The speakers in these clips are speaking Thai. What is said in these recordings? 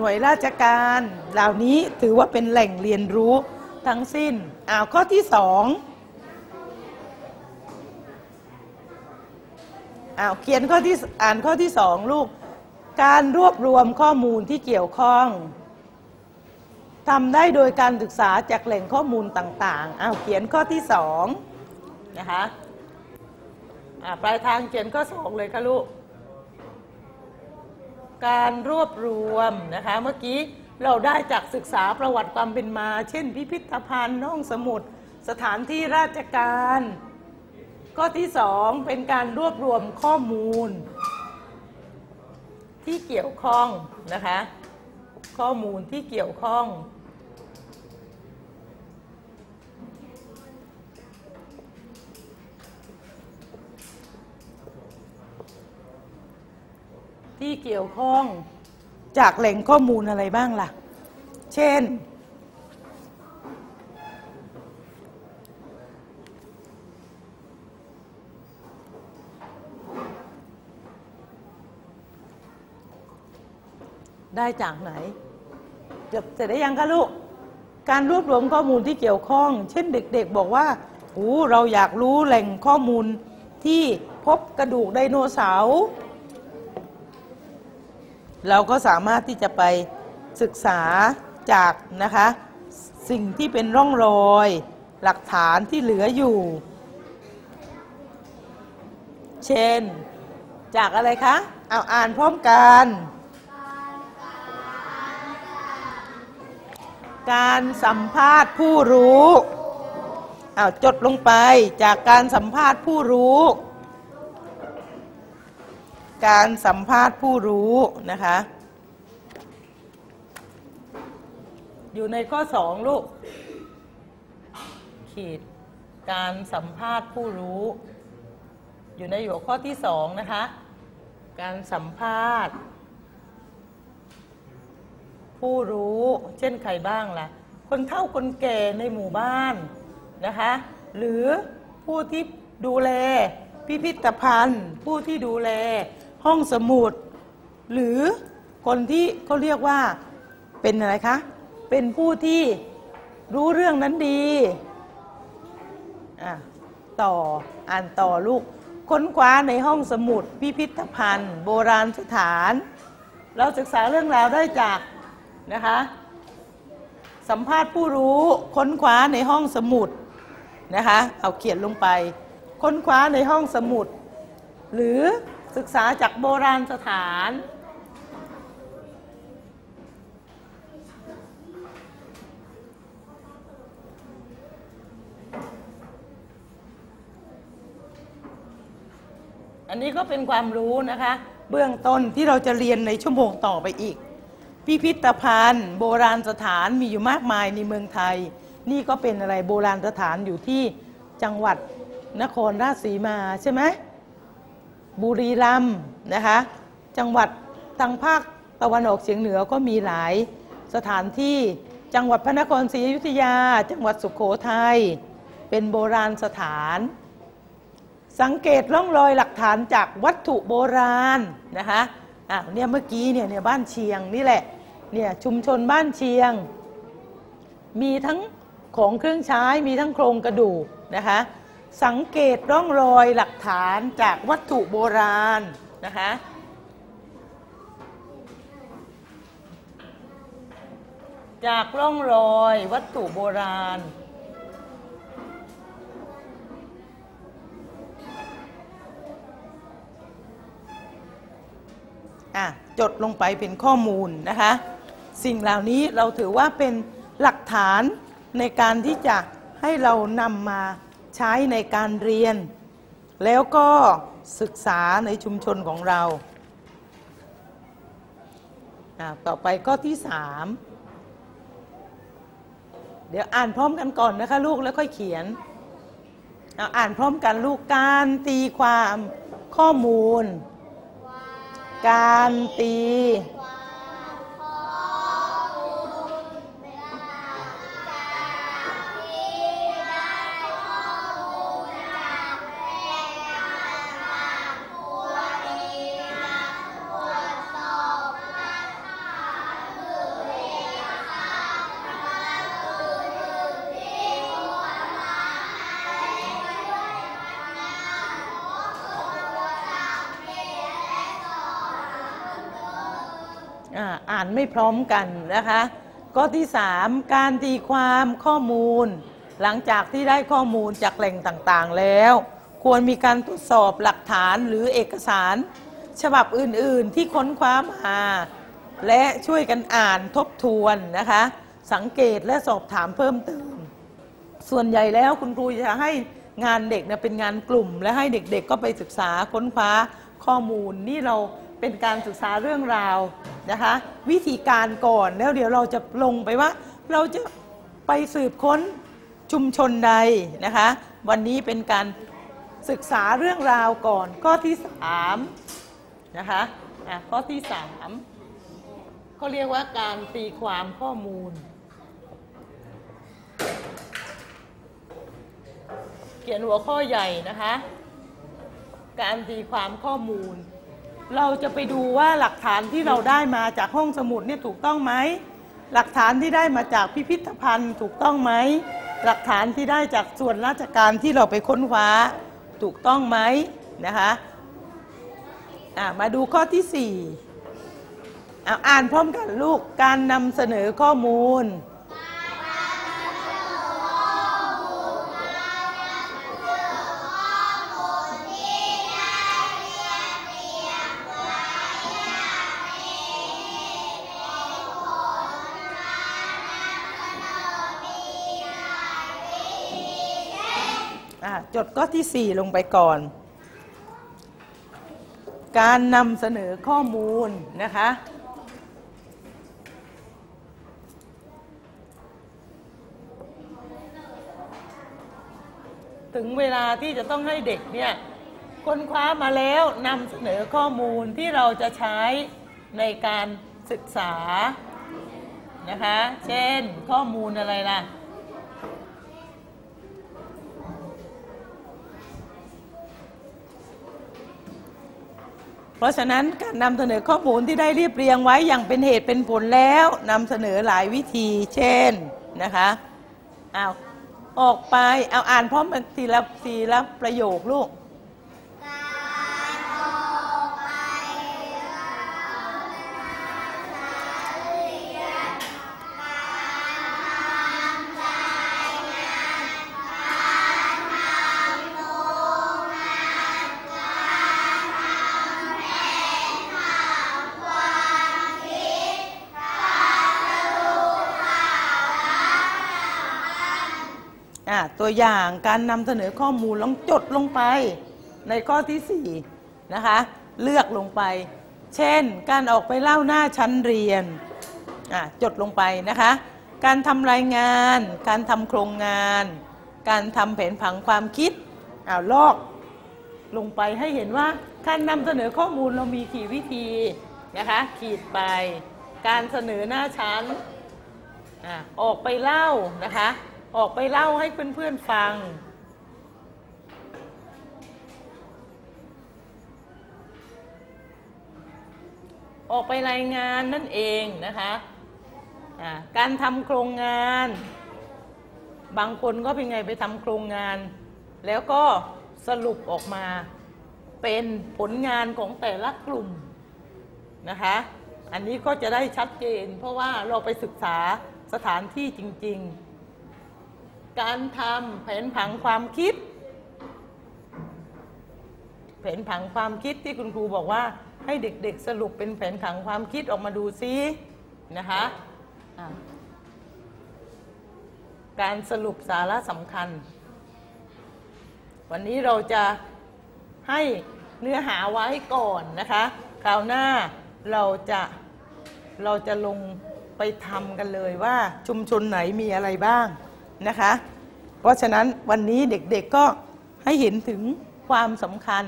น่วยราชการเหล่านี้ถือว่าเป็นแหล่งเรียนรู้ทั้งสิ้นอ้าวข้อที่สองอ้าวเขียนข้อที่อ่านข้อที่สองลูก การรวบรวมข้อมูลที่เกี่ยวข้องทำได้โดยการศึกษาจากแหล่งข้อมูลต่างๆอ้าวเขียนข้อที่สองนะคะอ่าปลายทางเขียนข้อสองเลยค่ะลูก การรวบรวมนะคะเมื่อกี้เราได้จากศึกษาประวัติความเป็นมา เช่น พิพิธภัณฑ์ห้องสมุด สถานที่ราชการ ข้อที่สองเป็นการรวบรวมข้อมูล ที่เกี่ยวข้องนะคะข้อมูลที่เกี่ยวข้อง ที่เกี่ยวข้องจากแหล่งข้อมูลอะไรบ้างล่ะ เช่น ได้จากไหนจบเสร็จได้ยังคะลูก การรวบรวมข้อมูลที่เกี่ยวข้อง เช่นเด็กๆบอกว่าโอ้เราอยากรู้แหล่งข้อมูลที่พบกระดูกไดโนเสาร์ เราก็สามารถที่จะไปศึกษาจากนะคะสิ่งที่เป็นร่องรอย หลักฐานที่เหลืออยู่ เช่น จากอะไรคะ เอาอ่านพร้อมกัน การสัมภาษณ์ผู้รู้ เอาจดลงไปจากการสัมภาษณ์ผู้รู้ การสัมภาษณ์ผู้รู้นะคะ อยู่ในข้อสองลูก ขีด การสัมภาษณ์ผู้รู้ อยู่ในหัวข้อที่สองนะคะ การสัมภาษณ์ ผู้รู้ เช่นใครบ้างล่ะ คนเฒ่าคนแก่ในหมู่บ้านนะคะ หรือผู้ที่ดูแลพิพิธภัณฑ์ ผู้ที่ดูแล ห้องสมุด หรือคนที่เขาเรียกว่าเป็นอะไรคะ เป็นผู้ที่รู้เรื่องนั้นดีอะต่ออ่านต่อลูก ค้นคว้าในห้องสมุด พิพิธภัณฑ์ โบราณสถาน เราศึกษาเรื่องราวได้จากนะคะ สัมภาษณ์ผู้รู้ค้นคว้าในห้องสมุดนะคะ เอาเขียนลงไป ค้นคว้าในห้องสมุด หรือ ศึกษาจากโบราณสถาน อันนี้ก็เป็นความรู้นะคะ เบื้องต้นที่เราจะเรียนในชั่วโมงต่อไปอีก พิพิธภัณฑ์ โบราณสถานมีอยู่มากมายในเมืองไทย นี่ก็เป็นอะไรโบราณสถานอยู่ที่จังหวัดนครราชสีมาใช่ไหม บุรีรัมย์นะคะ จังหวัดทางภาคตะวันออกเฉียงเหนือก็มีหลายสถานที่จังหวัดพระนครศรีอยุธยา จังหวัดสุขโขทัยเป็นโบราณสถาน สังเกตร่องรอยหลักฐานจากวัตถุโบราณนะคะอะเนี่ยเมื่อกี้เนี่ยเนี่ยบ้านเชียงนี่แหละเนี่ยชุมชนบ้านเชียง มีทั้งของเครื่องใช้มีทั้งโครงกระดูกนะคะ สังเกตร่องรอยหลักฐานจากวัตถุโบราณนะคะจากร่องรอยวัตถุโบราณ จดลงไปเป็นข้อมูลนะคะ สิ่งเหล่านี้เราถือว่าเป็นหลักฐานในการที่จะให้เรานำมา ใช้ในการเรียน แล้วก็ศึกษาในชุมชนของเรา ต่อไปข้อที่สามเดี๋ยวอ่านพร้อมกันก่อนนะคะลูกแล้วค่อยเขียนอาอ่านพร้อมกันลูกการตีความข้อมูล การตี ไม่พร้อมกันนะคะข้อที่ 3 การตีความข้อมูล หลังจากที่ได้ข้อมูลจากแหล่งต่างๆแล้ว ควรมีการตรวจสอบหลักฐานหรือเอกสาร ฉบับอื่นๆที่ค้นคว้ามาและช่วยกันอ่านทบทวนนะคะ สังเกตและสอบถามเพิ่มเติม ส่วนใหญ่แล้วคุณครูจะให้งานเด็กเนี่ยเป็นงานกลุ่ม และให้เด็กๆก็ไปศึกษาค้นคว้าข้อมูลนี่เรา เป็นการศึกษาเรื่องราวนะคะ วิธีการก่อนแล้วเดี๋ยวเราจะลงไปว่า เราจะไปสืบค้นชุมชนใดนะคะ วันนี้เป็นการศึกษาเรื่องราวก่อนข้อที่สามนะคะอะข้อที่สามเขาเรียกว่าการตีความข้อมูล เขียนหัวข้อใหญ่นะคะ การตีความข้อมูล เราจะไปดูว่าหลักฐานที่เราได้มาจากห้องสมุดเนี่ยถูกต้องไหม หลักฐานที่ได้มาจากพิพิธภัณฑ์ถูกต้องไหม หลักฐานที่ได้จากส่วนราชการที่เราไปค้นคว้าถูกต้องไหมนะคะมาดูข้อที่สี่อะอ่านพร้อมกันลูกการนำเสนอข้อมูล จดข้อที่ 4 ลงไปก่อน การนำเสนอข้อมูลนะคะ ถึงเวลาที่จะต้องให้เด็กเนี่ยค้นคว้ามาแล้วนำเสนอข้อมูลที่เราจะใช้ในการศึกษานะคะ เช่นข้อมูลอะไรล่ะ เพราะฉะนั้นการนำเสนอข้อมูลที่ได้เรียบเรียงไว้อย่างเป็นเหตุเป็นผลแล้วนำเสนอหลายวิธีเช่นนะคะเอาออกไปเอาอ่านพร้อมกันทีละทีละประโยคลูก ตัวอย่างการนำเสนอข้อมูลลองจดลงไปในข้อที่4นะคะเลือกลงไป เช่น การออกไปเล่าหน้าชั้นเรียนจดลงไปนะคะ การทำรายงาน การทำโครงงาน การทำแผนผังความคิดอ้าลอกลงไปให้เห็นว่าการนำเสนอข้อมูลเรามีกี่วิธีนะคะ ขีดไป การเสนอหน้าชั้นอออกไปเล่านะคะ ออกไปเล่าให้เพื่อนๆฟัง ออกไปรายงานนั่นเองนะคะะการทำโครงงาน บางคนก็เป็นไงไปทำโครงงาน แล้วก็สรุปออกมาเป็นผลงานของแต่ละกลุ่มนะคะ อันนี้ก็จะได้ชัดเจน เพราะว่าเราไปศึกษาสถานที่จริง ๆ การทำแผนผังความคิด แผนผังความคิดที่คุณครูบอกว่าให้เด็กๆสรุปเป็นแผนผังความคิดออกมาดูซินะคะะการสรุปสาระสำคัญ วันนี้เราจะให้เนื้อหาไว้ก่อนนะคะ คราวหน้าเราจะเราจะลงไปทำกันเลยว่าชุมชนไหนมีอะไรบ้าง นะคะ เพราะฉะนั้นวันนี้เด็กๆก็ให้เห็นถึงความสำคัญ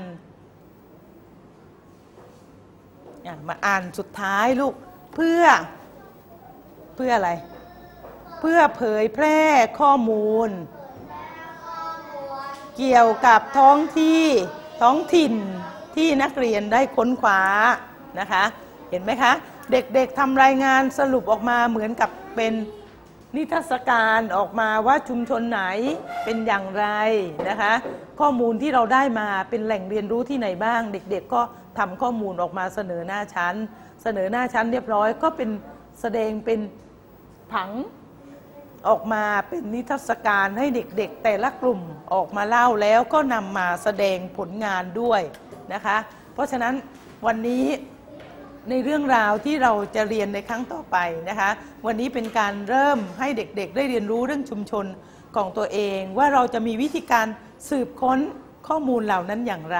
มาอ่านสุดท้ายลูกเพื่อเพื่ออะไร เพื่อเผยแพร่ข้อมูล เกี่ยวกับท้องที่ท้องถิ่นที่นักเรียนได้ค้นคว้านะคะ เห็นไหมคะ เด็กๆทำรายงานสรุปออกมาเหมือนกับเป็น นิทรรศการออกมาว่าชุมชนไหนเป็นอย่างไรนะคะ ข้อมูลที่เราได้มาเป็นแหล่งเรียนรู้ที่ไหนบ้าง เด็กๆ ก็ทำข้อมูลออกมาเสนอหน้าชั้น เสนอหน้าชั้นเรียบร้อย ก็เป็นแสดงเป็นผังออกมาเป็นนิทรรศการให้เด็กๆ แต่ละกลุ่มออกมาเล่าแล้วก็นำมาแสดงผลงานด้วยนะคะ เพราะฉะนั้นวันนี้ ในเรื่องราวที่เราจะเรียนในครั้งต่อไปนะคะ วันนี้เป็นการเริ่มให้เด็กๆ ได้เรียนรู้เรื่องชุมชนของตัวเอง ว่าเราจะมีวิธีการสืบค้นข้อมูลเหล่านั้นอย่างไร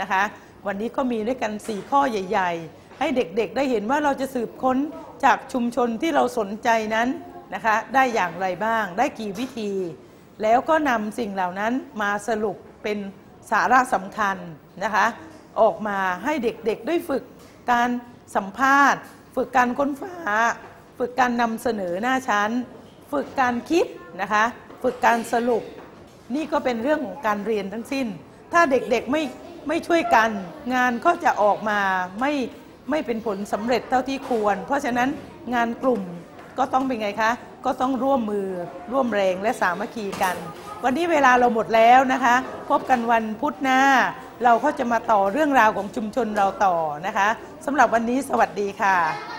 นะคะ วันนี้ก็มีด้วยกัน 4 ข้อใหญ่ ๆ ให้เด็กๆ ได้เห็นว่าเราจะสืบค้นจากชุมชนที่เราสนใจนั้นนะคะ ได้อย่างไรบ้าง ได้กี่วิธี แล้วก็นำสิ่งเหล่านั้นมาสรุปเป็นสาระสำคัญนะคะ ออกมาให้เด็กๆ ได้ฝึกการ สัมภาษณ์ ฝึกการค้นฟ้า ฝึกการนำเสนอหน้าชั้น ฝึกการคิดนะคะ ฝึกการสรุป นี่ก็เป็นเรื่องของการเรียนทั้งสิ้น ถ้าเด็กๆไม่ไม่ช่วยกัน งานก็จะออกมาไม่ไม่เป็นผลสำเร็จเท่าที่ควร เพราะฉะนั้นงานกลุ่มก็ต้องเป็นไงคะ ก็ต้องร่วมมือร่วมแรงและสามัคคีกัน วันนี้เวลาเราหมดแล้วนะคะ พบกันวันพุธหน้า เราก็จะมาต่อเรื่องราวของชุมชนเราต่อนะคะสำหรับวันนี้สวัสดีค่ะ